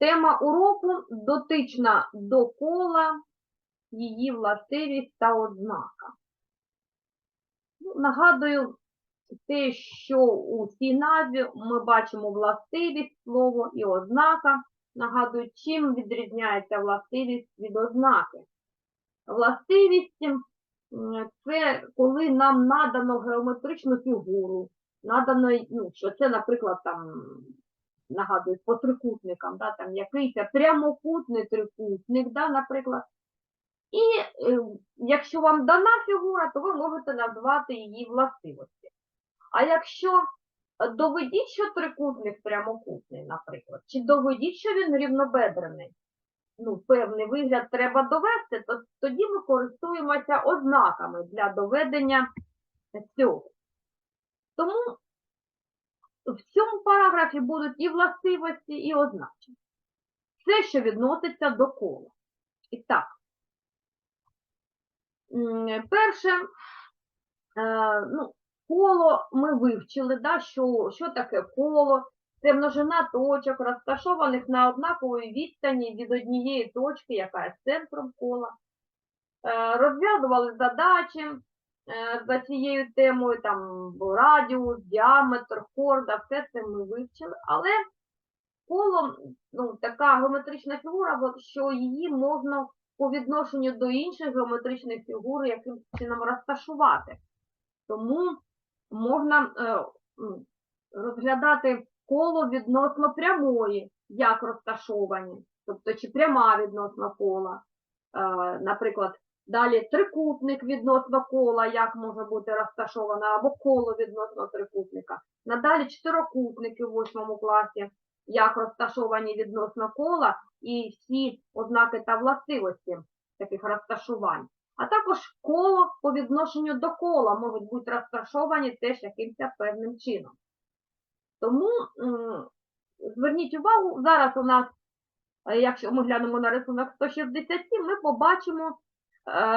Тема уроку дотична до кола, її властивість та ознака. Ну, Нагадую те, що у цій назві ми бачимо властивість слово і ознака. Нагадую, чим відрізняється властивість від ознаки. Властивість це коли нам надано геометричну фігуру, надано, ну, що це, наприклад, там, нагадую, по трикутникам, да, там якийсь прямокутний трикутник, да, наприклад. І е, якщо вам дана фігура, то ви можете назвати її властивості. А якщо е, доведіть, що трикутник прямокутний, наприклад, чи доведіть, що він рівнобедрений, ну, певний вигляд треба довести, то тоді ми користуємося ознаками для доведення цього. Тому в цьому параграфі будуть і властивості, і означення. Все, що відноситься до кола. І так, перше, е, ну, коло ми вивчили, да, що, що таке коло. Це множина точок, розташованих на однаковій відстані від однієї точки, яка є центром кола. Е, Розв'язували задачі за цією темою, там радіус, діаметр, хорда, все це ми вивчили. Але коло, ну, така геометрична фігура, що її можна по відношенню до інших геометричних фігур якимось чином розташувати. Тому можна е, розглядати коло відносно прямої, як розташовані, тобто чи пряма відносно кола. Е, наприклад, далі трикутник відносно кола, як може бути розташовано, або коло відносно трикутника. Надалі чотирикутники в восьмому класі, як розташовані відносно кола, і всі ознаки та властивості таких розташувань. А також коло по відношенню до кола можуть бути розташовані теж якимось певним чином. Тому зверніть увагу, зараз у нас, якщо ми глянемо на рисунок 167, ми побачимо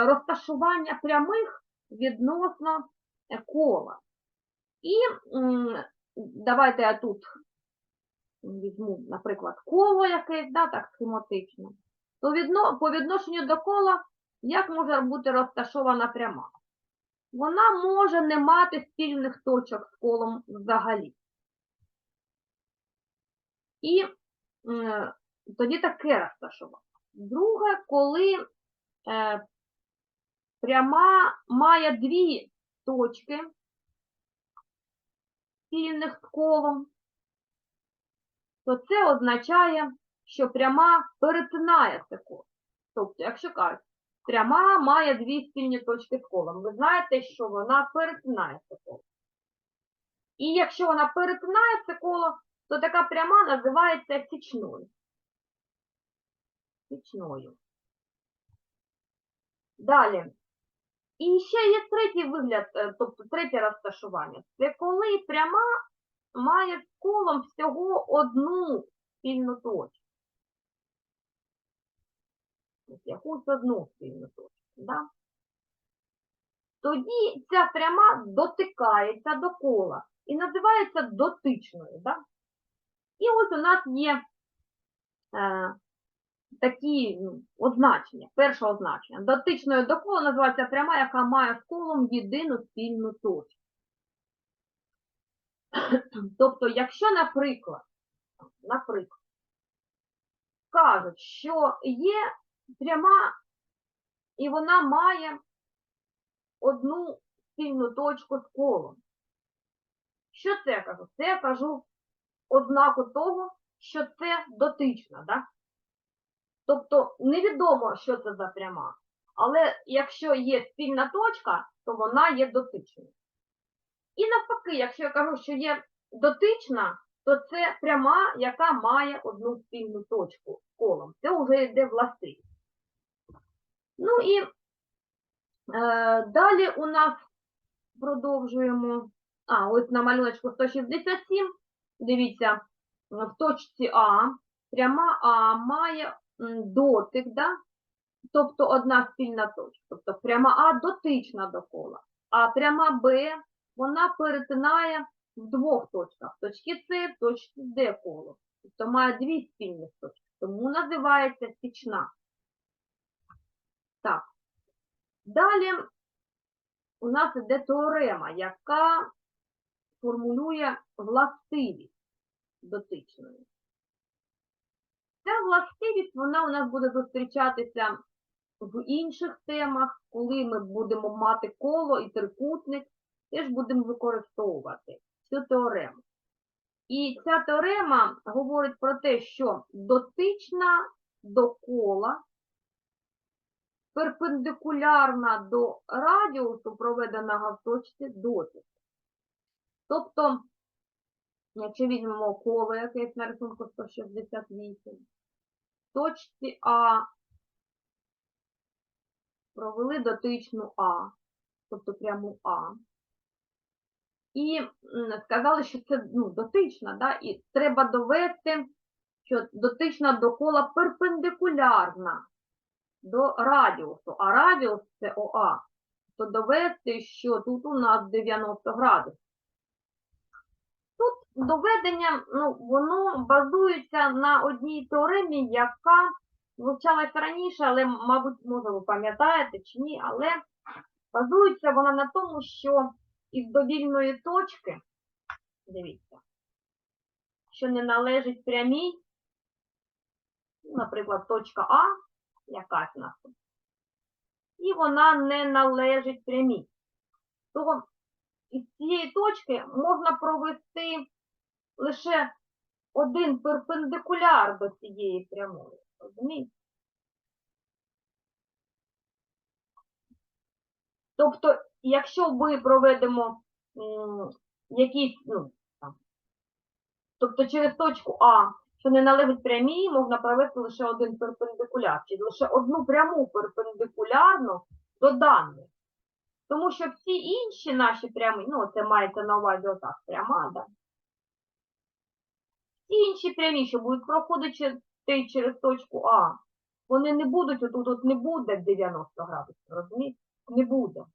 розташування прямих відносно е, кола. І давайте я тут візьму, наприклад, коло якесь, да, так схематично, то відно, по відношенню до кола, як може бути розташована пряма? Вона може не мати спільних точок з колом взагалі. І е, тоді таке розташування. Друге, коли е, пряма має дві точки спільних колом, то це означає, що пряма перетинає це коло. Тобто, якщо кажуть, пряма має дві спільні точки з колом, ви знаєте, що вона перетинає це коло. І якщо вона перетинає це коло, то така пряма називається січною. Січною. Далі. І ще є третій вигляд, е, тобто третє розташування. Це коли пряма має з колом всього одну спільну точку. Якусь одну спільну точку. Да? Тоді ця пряма дотикається до кола і називається дотичною. Да? І ось у нас є е, такі ну, означення. Перше означення. Дотичною до кола називається пряма, яка має з колом єдину спільну точку. Тобто, якщо, наприклад, наприклад, кажуть, що є пряма, і вона має одну спільну точку з колом. Що це кажу? Це я кажу ознаку того, що це дотична, да? Тобто невідомо, що це за пряма, але якщо є спільна точка, то вона є дотичною. І навпаки, якщо я кажу, що є дотична, то це пряма, яка має одну спільну точку колом. Це вже йде властивість. Ну і е, далі у нас продовжуємо. А, ось на малюночку 167. Дивіться, в точці А пряма А має дотик, да? тобто одна спільна точка. Тобто пряма А дотична до кола, а пряма Б вона перетинає в двох точках. В точці С, в точці Д коло. Тобто має дві спільних точки. Тому називається січна. Так. Далі у нас іде теорема, яка формулює властивість дотичної. Ця властивість, вона у нас буде зустрічатися в інших темах, коли ми будемо мати коло і трикутник, теж будемо використовувати цю теорему. І ця теорема говорить про те, що дотична до кола перпендикулярна до радіусу, проведеного в точці дотику. Тобто, якщо візьмемо коло якесь на рисунку 168, в точці А провели дотичну А, тобто пряму А. І сказали, що це ну, дотична, да? і треба довести, що дотична до кола перпендикулярна до радіусу, а радіус це ОА, то довести, що тут у нас 90 градусів. Доведення, ну, воно базується на одній теоремі, яка вивчалась раніше, але, мабуть, може, ви пам'ятаєте чи ні, але базується вона на тому, що із довільної точки, дивіться, що не належить прямій, наприклад, точка А, якась нас і вона не належить прямій, то із цієї точки можна провести лише один перпендикуляр до цієї прямої. Розумієте? Тобто, якщо ми проведемо якісь, ну, там, тобто через точку А, що не належить прямій, можна провести лише один перпендикуляр, чи лише одну пряму перпендикулярну до даної. Тому що всі інші наші прямі, ну, це мається на увазі отак, пряма, да? Інші прямі, що будуть проходити через точку А, вони не будуть, отут от не буде 90 градусів, розумієте? Не буде.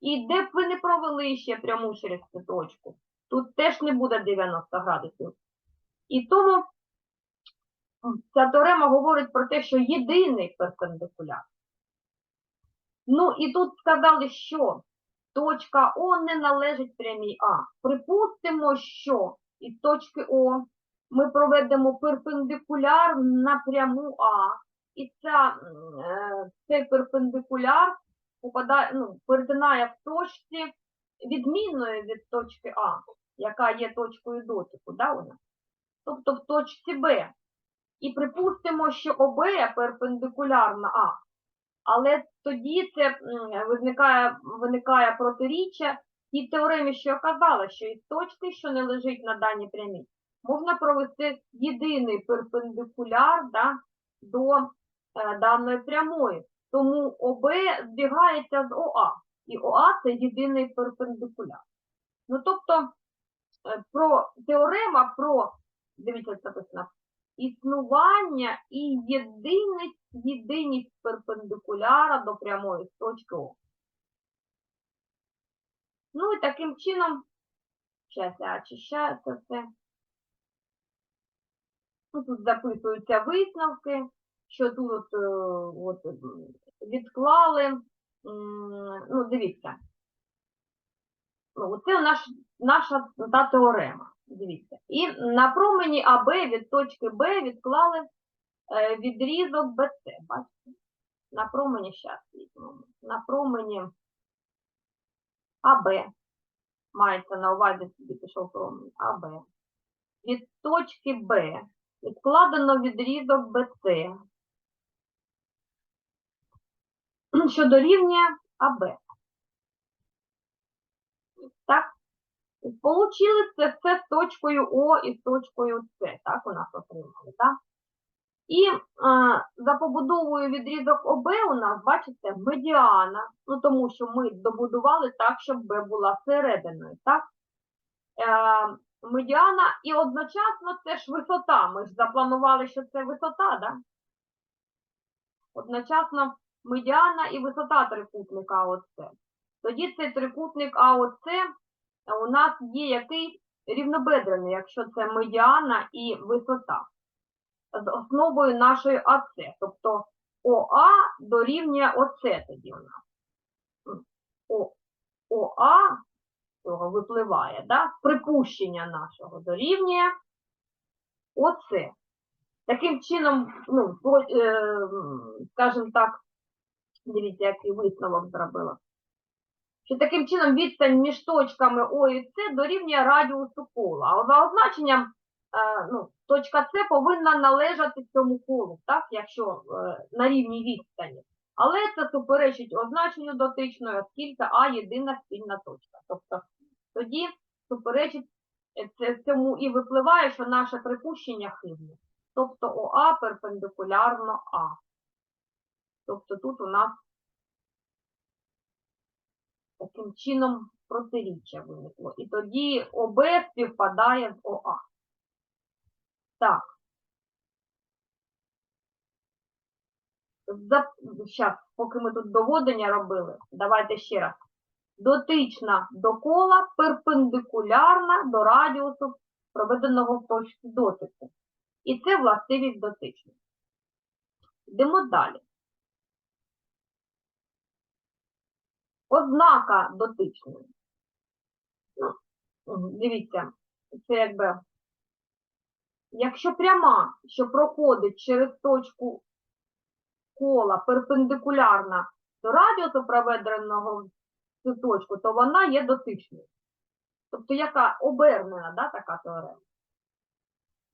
І де б ви не провели ще пряму через цю точку, тут теж не буде 90 градусів. І тому ця теорема говорить про те, що єдиний перпендикуляр. Ну і тут сказали, що точка О не належить прямій А. Припустимо, що із точки О ми проведемо перпендикуляр на пряму А. І ця, е, цей перпендикуляр попадає, ну, перетинає в точці відмінної від точки А, яка є точкою дотику, да, у тобто в точці Б. І припустимо, що ОБ перпендикулярна А. Але тоді це виникає, виникає протиріччя тій теоремі, що я казала, що із точки, що не лежить на даній прямій, можна провести єдиний перпендикуляр да, до е, даної прямої. Тому ОБ збігається з ОА, і ОА це єдиний перпендикуляр. Ну, тобто, е, про теорема про, дивіться, це написано, існування і єдиність, єдиність перпендикуляра до прямої з точки О. Ну і таким чином, зараз я очищаю це все. Ну, тут записуються висновки, що тут е, от, відклали. Ну, дивіться. Ну, це наш, наша та теорема. Дивіться. І на промені АБ від точки Б відклали е, відрізок БЦ. Бачите? На промені, зараз візьмемо. На промені АБ. Мається на увазі, собі пішов промінь АБ. Від точки Б відкладено відрізок БЦ, що дорівнює АБ. Так? Получили це все з точкою О і з точкою С. Так, у нас отримали, так? І е, за побудовою відрізок ОБ у нас, бачите, медіана, ну тому що ми добудували так, щоб Б була серединою, так? Е, медіана і одночасно це ж висота. Ми ж запланували, що це висота, да? Одночасно медіана і висота трикутника АОЦ. Тоді цей трикутник АОЦ у нас є який рівнобедрений, якщо це медіана і висота. З основою нашої АС. Тобто ОА дорівнює ОС тоді у нас. ОА цього випливає, да? припущення нашого дорівнює ОС. Таким чином, ну, е, скажімо так, дивіться, який висновок зробила. Що таким чином відстань між точками О і С дорівнює радіусу кола. А за означенням, ну, точка С повинна належати цьому колу, так, якщо е, на рівні відстані. Але це суперечить означенню дотичної, оскільки А єдина спільна точка. Тобто тоді суперечить е, цьому і випливає, що наше припущення хибне. Тобто ОА перпендикулярно А. Тобто тут у нас таким чином протиріччя виникло. І тоді ОБ співпадає з ОА. Так. Зараз, поки ми тут доводення робили, давайте ще раз. Дотична до кола перпендикулярна до радіусу, проведеного в точці дотику. І це властивість дотичності. Йдемо далі. Ознака дотичної. Ну, дивіться, це якби, якщо пряма, що проходить через точку кола перпендикулярна до радіусу, проведеного в цю точку, то вона є дотичною. Тобто яка обернена, да, така теорема.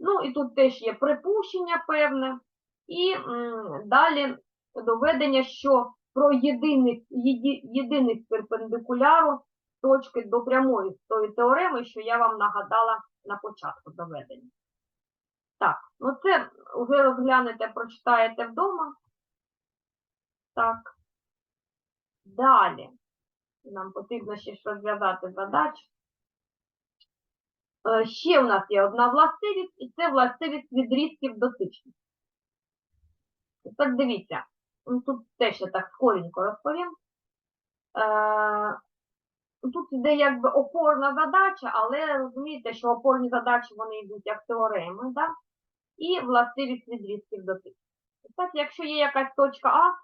Ну, і тут теж є припущення певне. І м, далі доведення, що про єді, єдиний перпендикуляру точки до прямої з тої теореми, що я вам нагадала на початку доведення. Так, ну це вже розглянете, прочитаєте вдома. Так. Далі. Нам потрібно ще ж розв'язати задачу. Е, Ще у нас є одна властивість, і це властивість відрізків дотичних. Так дивіться, ну, тут теж я так скоренько розповім. Тут іде якби опорна задача, але розумієте, що опорні задачі вони йдуть як теореми, да? і властивість відрізків дотичних. Ось Так, якщо є якась точка А,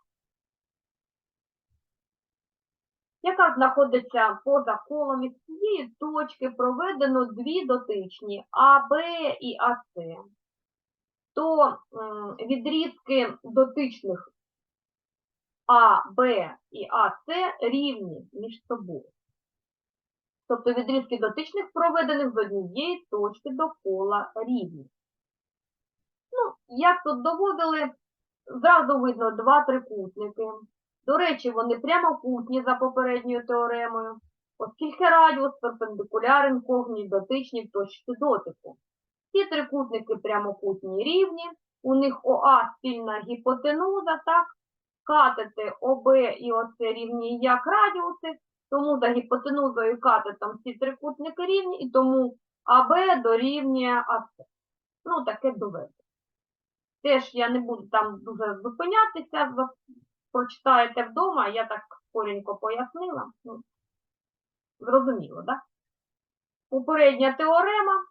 яка знаходиться поза колом із цієї точки проведено дві дотичні АБ і АС, то відрізки дотичних А, Б і АС рівні між собою. Тобто відрізки дотичних проведених з однієї точки до кола рівні. Ну, як тут доводили, зразу видно два трикутники. До речі, вони прямокутні за попередньою теоремою, оскільки радіус перпендикулярен кожній дотичній точці дотику. Ці трикутники прямокутні рівні, у них ОА спільна гіпотенуза, так? Катети ОБ і ОС рівні як радіуси, тому за гіпотенузою і катетом ці трикутники рівні, і тому АБ дорівнює АС. Ну, таке доведення. Теж я не буду там дуже зупинятися, прочитаєте вдома, я так скоренько пояснила. Ну, зрозуміло, так? Попередня теорема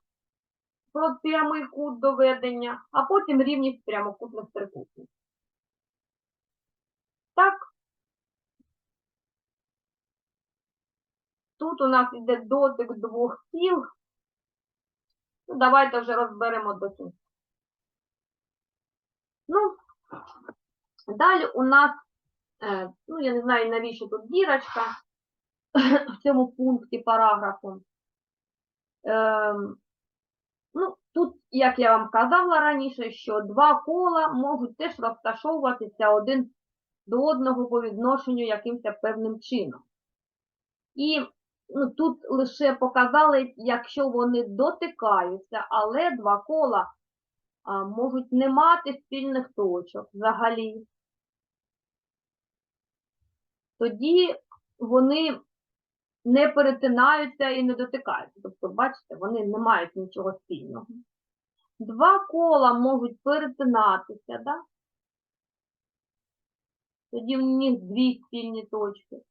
про прямий кут доведення, а потім рівність прямокутних трикутників. Так. Тут у нас іде дотик двох тіл. Ну, давайте вже розберемо до. Ну, далі у нас, е, ну, я не знаю, навіщо тут дірочка в цьому пункті параграфу. Ем, ну, тут, як я вам казала раніше, що два кола можуть теж розташовуватися один до одного по відношенню якимось певним чином. І ну, тут лише показали, якщо вони дотикаються, але два кола а, можуть не мати спільних точок взагалі. Тоді вони не перетинаються і не дотикаються. Тобто, бачите, вони не мають нічого спільного. Два кола можуть перетинатися, да? тоді в них дві спільні точки.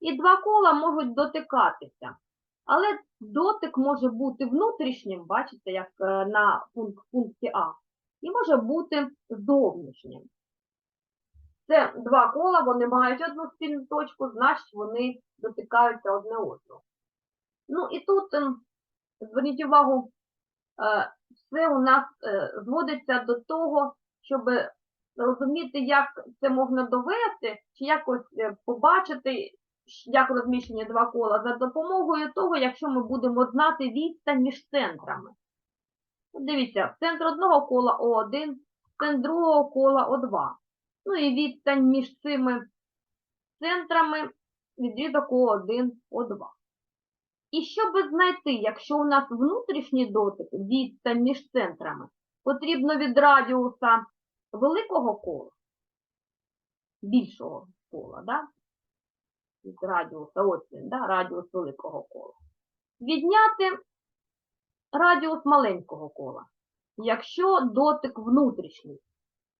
І два кола можуть дотикатися. Але дотик може бути внутрішнім, бачите, як е, на пункт, пункті А. і може бути зовнішнім. Це два кола, вони мають одну спільну точку, значить вони дотикаються одне одного. Ну і тут ем, зверніть увагу, е, все у нас е, зводиться до того, щоб розуміти, як це можна довести, чи якось побачити, як розміщені два кола, за допомогою того, якщо ми будемо знати відстань між центрами. Дивіться, центр одного кола О1, центр другого кола О2. Ну і відстань між цими центрами відрізок О1, О2. І щоб знайти, якщо у нас внутрішній дотик, відстань між центрами, потрібно від радіуса великого кола, більшого кола, да? Від радіуса, ось він, да? радіус великого кола, відняти радіус маленького кола, якщо дотик внутрішній.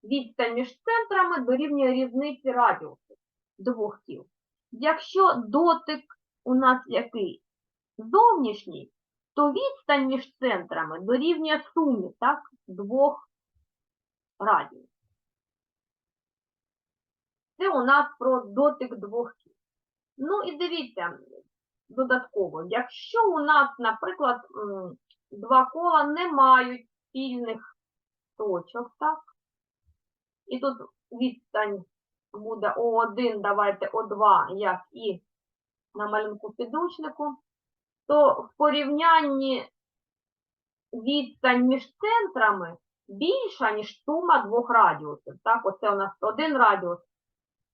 Відстань між центрами дорівнює різниці радіусу двох тіл. Якщо дотик у нас який зовнішній, то відстань між центрами дорівнює сумі так, двох радіусів. Це у нас про дотик двох тіл. Ну і дивіться, додатково, якщо у нас, наприклад, два кола не мають спільних точок, так? І тут відстань буде О1, давайте О2, як і на малюнку підручнику, то в порівнянні відстань між центрами більша, ніж сума двох радіусів. Так, оце у нас один радіус,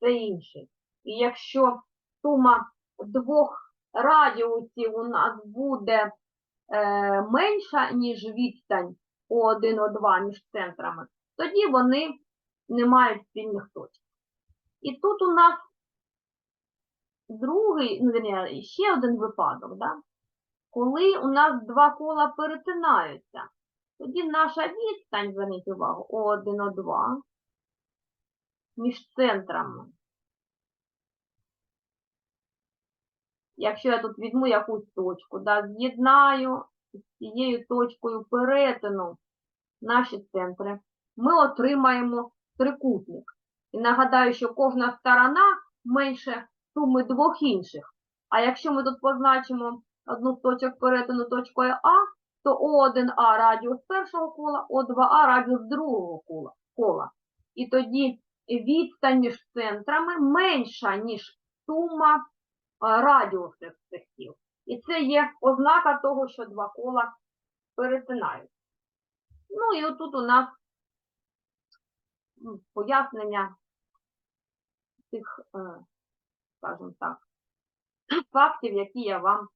це інший. І якщо сума двох радіусів у нас буде е, менша, ніж відстань О1, О2 між центрами, тоді вони не мають спільних точок. І тут у нас другий, ну, вірніше, ще один випадок, да? коли у нас два кола перетинаються, тоді наша відстань, зверніть увагу, О1, О2 між центрами. Якщо я тут візьму якусь точку, да, з'єднаю з цією точкою перетину наші центри, ми отримаємо трикутник. І нагадаю, що кожна сторона менше суми двох інших. А якщо ми тут позначимо одну з точок перетину точкою А, то О1А радіус першого кола, О2А радіус другого кола. І тоді відстань між центрами менша, ніж сума е, радіусів цих кіл. І це є ознака того, що два кола перетинають. Ну і отут у нас пояснення цих, е, скажімо так, фактів, які я вам